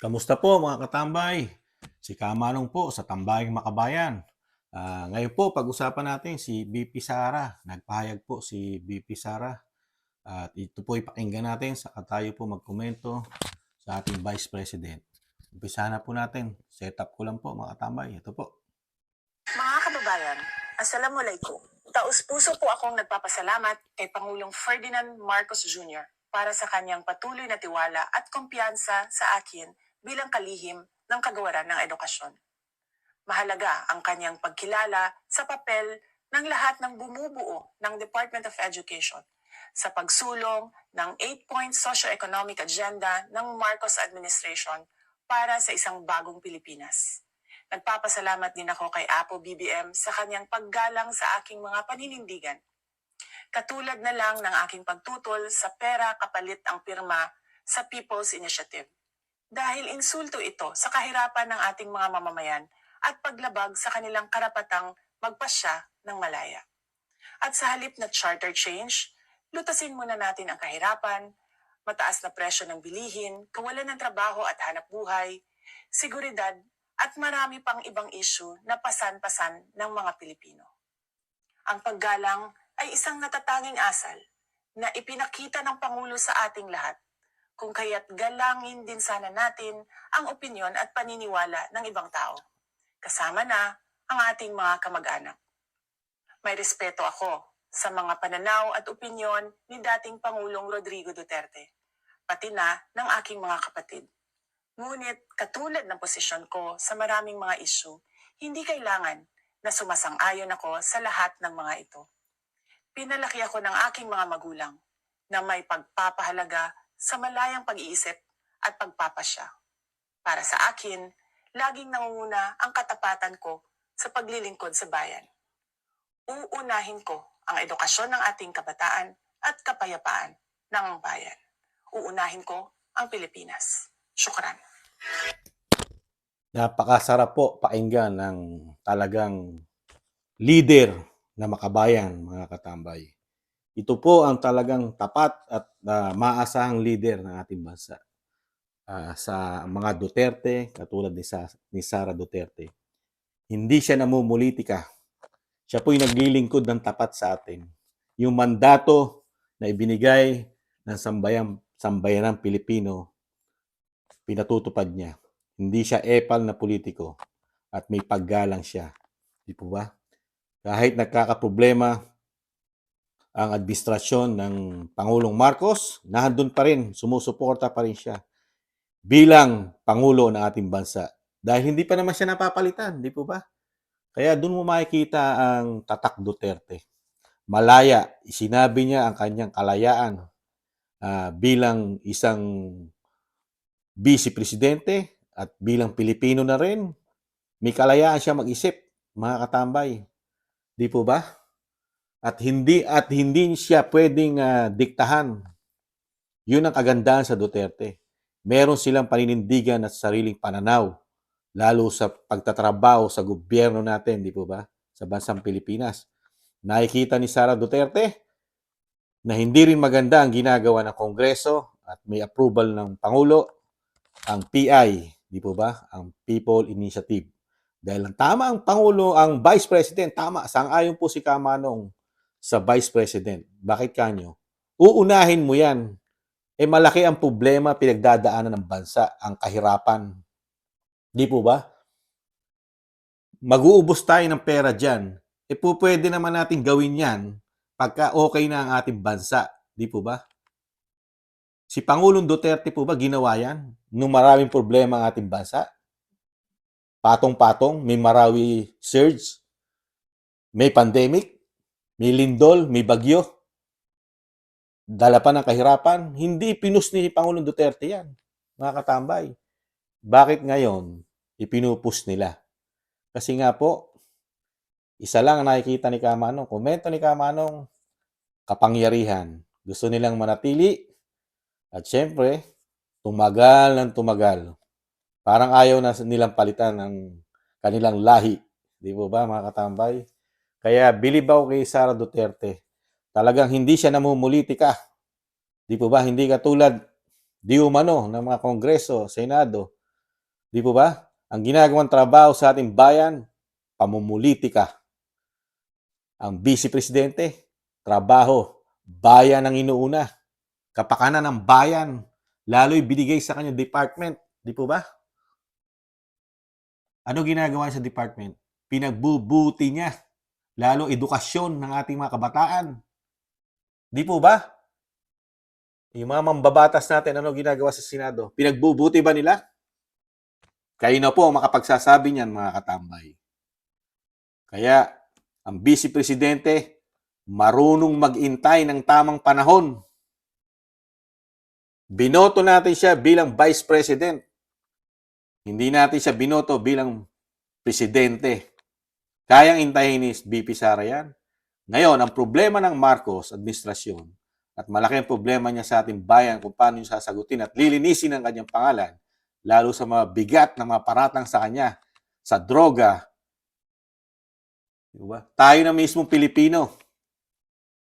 Kamusta po mga katambay? Si Kamanong po sa Tambayang Makabayan. Ah, ngayon po pag-usapan natin si BP Sara. Nagpahayag po si BP Sara. At ito po ipakinggan natin saka tayo po magkomento sa ating Vice President. Umpisa na po natin. Setup ko lang po mga katambay. Ito po. Mga kababayan, Assalamualaikum. Taus-puso po akong nagpapasalamat kay Pangulong Ferdinand Marcos Jr. para sa kanyang patuloy na tiwala at kumpiyansa sa akin bilang kalihim ng kagawaran ng edukasyon. Mahalaga ang kanyang pagkilala sa papel ng lahat ng bumubuo ng Department of Education sa pagsulong ng 8-point socio-economic agenda ng Marcos administration para sa isang bagong Pilipinas. Nagpapasalamat din ako kay Apo BBM sa kanyang paggalang sa aking mga paninindigan. Katulad na lang ng aking pagtutol sa pera kapalit ang pirma sa People's Initiative. Dahil insulto ito sa kahirapan ng ating mga mamamayan at paglabag sa kanilang karapatang magpasya ng malaya. At sa halip na charter change, lutasin muna natin ang kahirapan, mataas na presyo ng bilihin, kawalan ng trabaho at hanap buhay, seguridad at marami pang ibang issue na pasan-pasan ng mga Pilipino. Ang paggalang ay isang natatanging asal na ipinakita ng Pangulo sa ating lahat, kung kaya't galangin din sana natin ang opinyon at paniniwala ng ibang tao, kasama na ang ating mga kamag-anak. May respeto ako sa mga pananaw at opinyon ni dating Pangulong Rodrigo Duterte, pati na ng aking mga kapatid. Ngunit katulad ng posisyon ko sa maraming mga issue, hindi kailangan na sumasang-ayon ako sa lahat ng mga ito. Pinalaki ako ng aking mga magulang na may pagpapahalaga sa malayang pag-iisip at pagpapasya. Para sa akin, laging nangunguna ang katapatan ko sa paglilingkod sa bayan. Uunahin ko ang edukasyon ng ating kabataan at kapayapaan ng bayan. Uunahin ko ang Pilipinas. Syukran. Napakasarap po pakinggan ng talagang leader na makabayan, mga katambay. Ito po ang talagang tapat at ah, maasahang leader ng ating bansa. Ah, sa mga Duterte, katulad ni, Sa- ni Sara Duterte. Hindi siya namumulitika. Siya po'y naglilingkod ng tapat sa atin. Yung mandato na ibinigay ng sambayang, sambayanang Pilipino, pinatutupad niya. Hindi siya epal na politiko at may paggalang siya. Di po ba? Kahit nagkakaproblema ang administrasyon ng Pangulong Marcos, nandun pa rin, sumusuporta pa rin siya bilang Pangulo ng ating bansa. Dahil hindi pa naman siya napapalitan, di po ba? Kaya doon mo makikita ang tatak Duterte. Malaya, sinabi niya ang kanyang kalayaan ah, bilang isang vice presidente at bilang Pilipino na rin, may kalayaan siya mag-isip, mga katambay. Di po ba? At hindi at hindi siya pwedeng ah, diktahan. Yun ang kagandahan sa Duterte. Meron silang paninindigan at sariling pananaw lalo sa pagtatrabaho sa gobyerno natin, di po ba? Sa bansang Pilipinas. Nakikita ni Sara Duterte na hindi rin maganda ang ginagawa ng Kongreso at may approval ng Pangulo ang PI, di po ba? Ang People Initiative. Dahil tama ang Pangulo, ang Vice President, tama, sang-ayon po si Kamanong sa Vice President. Bakit kanyo? Uunahin mo yan. Eh malaki ang problema pinagdadaanan ng bansa, ang kahirapan. Di po ba? Mag-uubos tayo ng pera dyan. Eh po pwede naman natin gawin yan pagka okay na ang ating bansa. Di po ba? Si Pangulong Duterte po ba ginawa yan? Nung maraming problema ang ating bansa? Patong-patong, may Marawi surge, may pandemic, may lindol, may bagyo. Dala pa ng kahirapan. Hindi pinus ni Pangulong Duterte yan, mga katambay. Bakit ngayon ipinupus nila? Kasi nga po, isa lang ang nakikita ni Kamanong. Komento ni Kamanong, kapangyarihan. Gusto nilang manatili at syempre, tumagal ng tumagal. Parang ayaw na nilang palitan ng kanilang lahi. Di po ba mga katambay? Kaya bilibaw kay Sara Duterte. Talagang hindi siya namumulitika. Di po ba? Hindi katulad di umano ng mga kongreso, senado, Di po ba? Ang ginagawang trabaho sa ating bayan, pamumulitika. Ang vice presidente, trabaho, bayan ang inuuna. Kapakanan ng bayan, lalo'y binigay sa kanyang department. Di po ba? Ano ginagawa niya sa department? Pinagbubuti niya. Lalo edukasyon ng ating mga kabataan. Di po ba? Yung mga mambabatas natin, ano ginagawa sa Senado? Pinagbubuti ba nila? Kayo na po ang makapagsasabi niyan, mga katambay. Kaya, ang vice presidente, marunong magintay ng tamang panahon. Binoto natin siya bilang vice president. Hindi natin siya binoto bilang presidente. Kayang intayin ni BP Sara yan. Ngayon, ang problema ng Marcos administrasyon at malaki ang problema niya sa ating bayan kung paano yung sasagutin at lilinisin ang kanyang pangalan, lalo sa mga bigat na mga paratang sa kanya, sa droga. Diba? Tayo na mismong Pilipino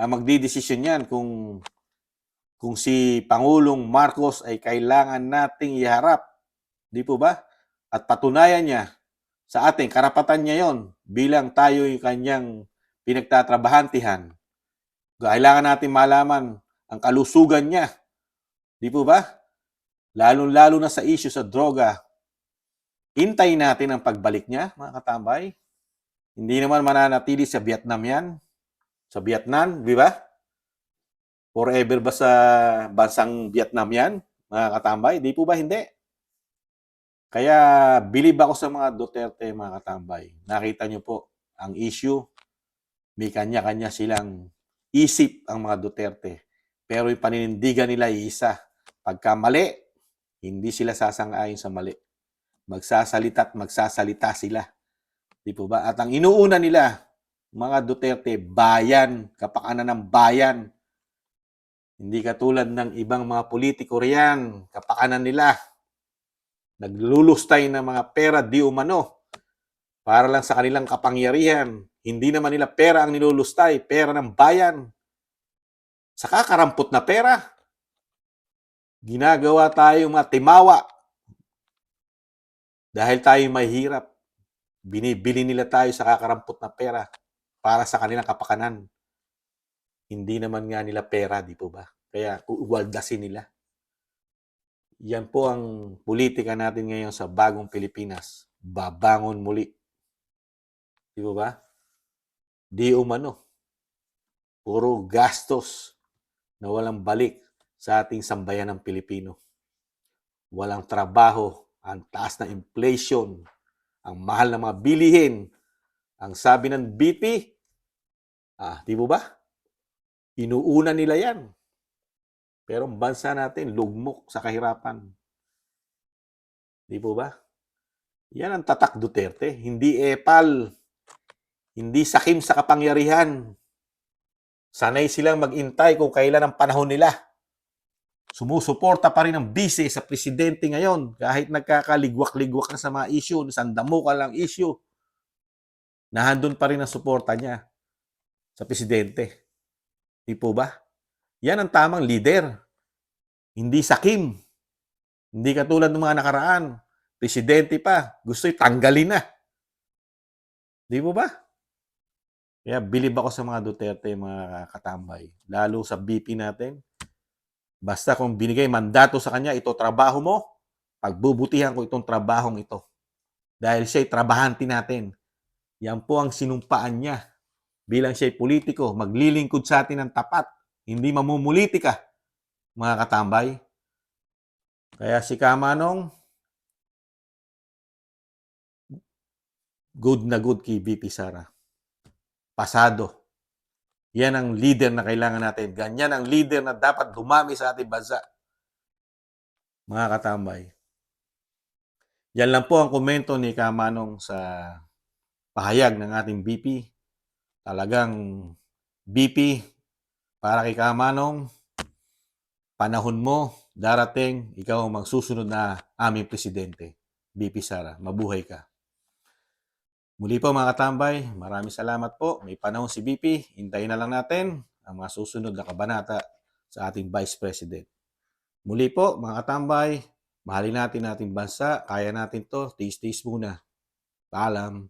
ang magdidesisyon yan kung kung si Pangulong Marcos ay kailangan nating iharap. Di po ba? At patunayan niya sa ating karapatan niya yon bilang tayo yung kanyang pinagtatrabahantihan. Kailangan natin malaman ang kalusugan niya. Di po ba? Lalo-lalo na sa issue sa droga. Hintay natin ang pagbalik niya, mga katambay. Hindi naman mananatili sa Vietnam yan. Sa Vietnam, di ba? Forever ba sa bansang Vietnam yan, mga katambay? Di po ba hindi? Kaya bilib ako sa mga Duterte, mga katambay. Nakita niyo po ang issue. May kanya-kanya silang isip ang mga Duterte. Pero yung paninindigan nila isa. Pagka mali, hindi sila sasang-ayon sa mali. Magsasalita at magsasalita sila. Di po ba? At ang inuuna nila, mga Duterte, bayan, kapakanan ng bayan. Hindi katulad ng ibang mga politiko riyan, kapakanan nila. Naglulustay ng mga pera di umano para lang sa kanilang kapangyarihan. Hindi naman nila pera ang nilulustay, pera ng bayan. Sa kakarampot na pera, ginagawa tayo mga timawa. Dahil tayo mahirap, binibili nila tayo sa kakarampot na pera para sa kanilang kapakanan. Hindi naman nga nila pera, di po ba? Kaya uwaldasin nila. Yan po ang politika natin ngayon sa bagong Pilipinas. Babangon muli. Di po ba? Di umano. Puro gastos na walang balik sa ating sambayan ng Pilipino. Walang trabaho, ang taas na inflation, ang mahal na mga bilihin. Ang sabi ng BP, ah, di po ba? Inuuna nila yan. Pero bansa natin, lugmok sa kahirapan. Di po ba? Yan ang tatak Duterte. Hindi epal. Hindi sakim sa kapangyarihan. Sanay silang magintay kung kailan ang panahon nila. Sumusuporta pa rin ang bise sa presidente ngayon kahit nagkakaligwak-ligwak na sa mga issue, sandamuka lang issue. Nahandun pa rin ang suporta niya sa presidente. Di po ba? Yan ang tamang leader. Hindi sakim. Hindi katulad ng mga nakaraan. Presidente pa. Gusto tanggalin na. Di po ba? Kaya bilib ako sa mga Duterte, mga katambay. Lalo sa BP natin. Basta kung binigay mandato sa kanya, ito trabaho mo, pagbubutihan ko itong trabahong ito. Dahil siya'y trabahante natin. Yan po ang sinumpaan niya. Bilang siya'y politiko, maglilingkod sa atin ng tapat. Hindi mamumulitika, mga katambay. Kaya si Kamanong, good na good kay BP Sara. Pasado. Yan ang leader na kailangan natin. Ganyan ang leader na dapat dumami sa ating bansa. Mga katambay. Yan lang po ang komento ni Kamanong sa pahayag ng ating BP. Talagang BP, para kay Kamanong, panahon mo, darating, ikaw ang magsusunod na aming presidente. BP Sara, mabuhay ka. Muli po mga katambay, maraming salamat po. May panahon si BP. Hintayin na lang natin ang mga susunod na kabanata sa ating Vice President. Muli po mga katambay, Mahalin natin ating bansa. Kaya natin to. Tiis-tiis muna. Paalam.